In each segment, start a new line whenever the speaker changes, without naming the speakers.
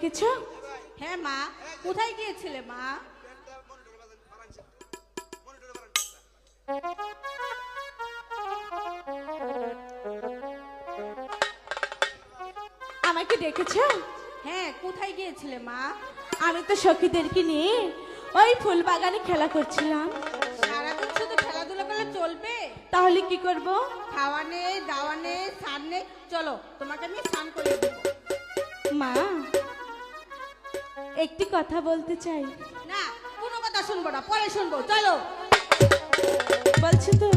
ডেকেছো
হ্যাঁ মা। কোথায় গিয়েছিলে মা?
আমাকে ডেকেছো
হ্যাঁ কোথায় গিয়েছিলে মা?
আমি তো সখীদেরকে নিয়ে ওই ফুল বাগানে খেলা করছিলাম।
সারাদিন শুধু খেলাধুলা করলে চলবে।
তাহলে কি করব?
খাওয়া নেই দাওয়া নেই স্নান নেই। চলো তোমাকে আমি স্নান করে দেবো।
মা একটি কথা বলতে চাই।
না কোনো কথা শুনব না পরে শুনব চলো।
বলছি তো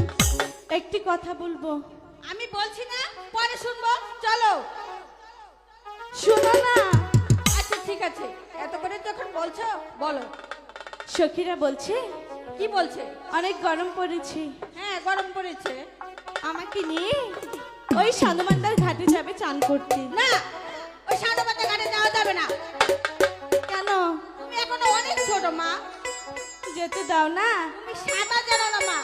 একটি কথা বলব।
আমি বলছি না পরে শুনব চলো।
শোনো না।
আচ্ছা ঠিক আছে এত করে যখন বলছো বলো।
সখীরা বলছে
কি বলছে?
অনেক গরম পড়েছে।
হ্যাঁ গরম পড়েছে।
আমাকে নিয়ে ওই সানুমান্দার ঘাটে যাবে চান করতে।
না ওই পাতা ঘাটে যাওয়া যাবে না। এখনও অনেক ছোট মা।
যেতে দাও না।
তুমি সাদা জানো না মা।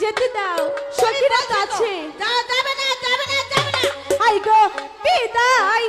যেতে দাও। সখীরা আছে।
যাবে না যাবে না যাবে না।
আই গো বিদায়।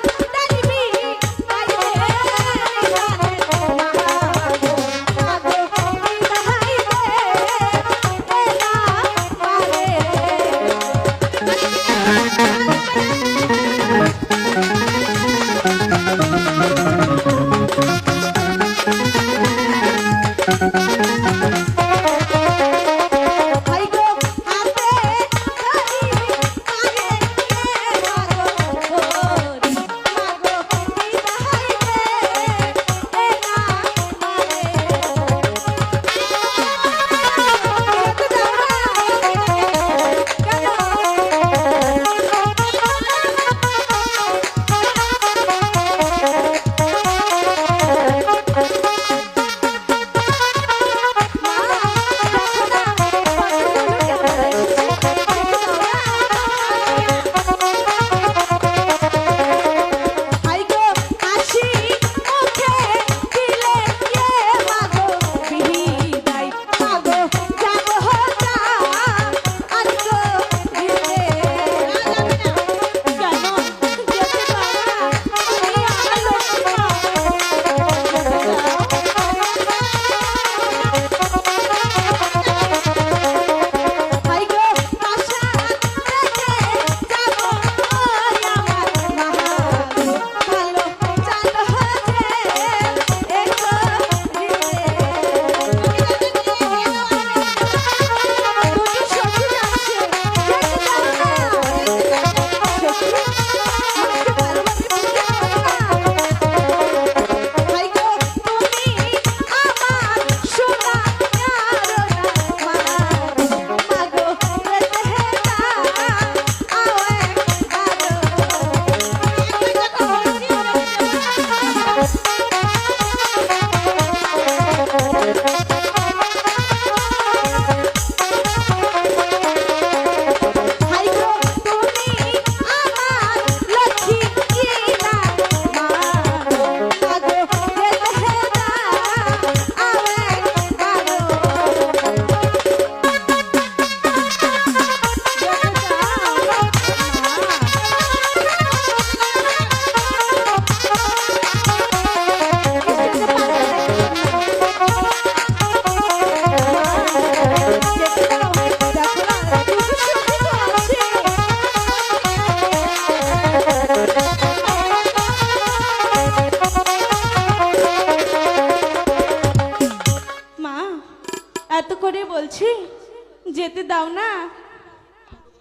যেতে দাও না।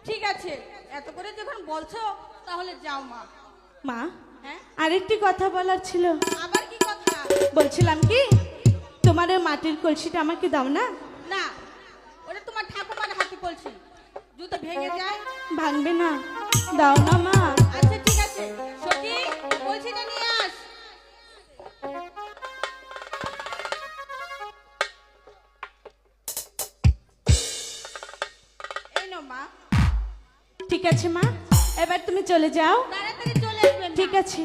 ঠিক আছে এত করে যখন বলছো তাহলে যাও মা।
মা
হ্যাঁ?
আরেকটি কথা বলার ছিল।
আবার কি কথা?
বলছিলাম কি তোমার ওই মাটির কলসিটা আমাকে দাও না।
না ওটা তোমার ঠাকুমার হাতে কলসি। জুতো ভেঙে যায়।
ভাঙবে না। দাও না মা।
মা।
ঠিক আছে মা। এবার তুমি চলে যাও।
তাড়াতাড়ি চলে আসবে
ঠিক আছে।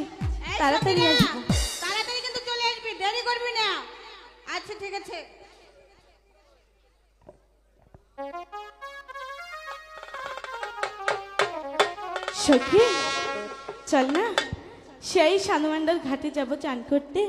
তাড়াতাড়ি আসব।
তাড়াতাড়ি কিন্তু চলে আসবি দেরি করবি না। আচ্ছা ঠিক আছে।
সখী চল না। সেই সানুমান্ডার ঘাটে যাব চান করতে।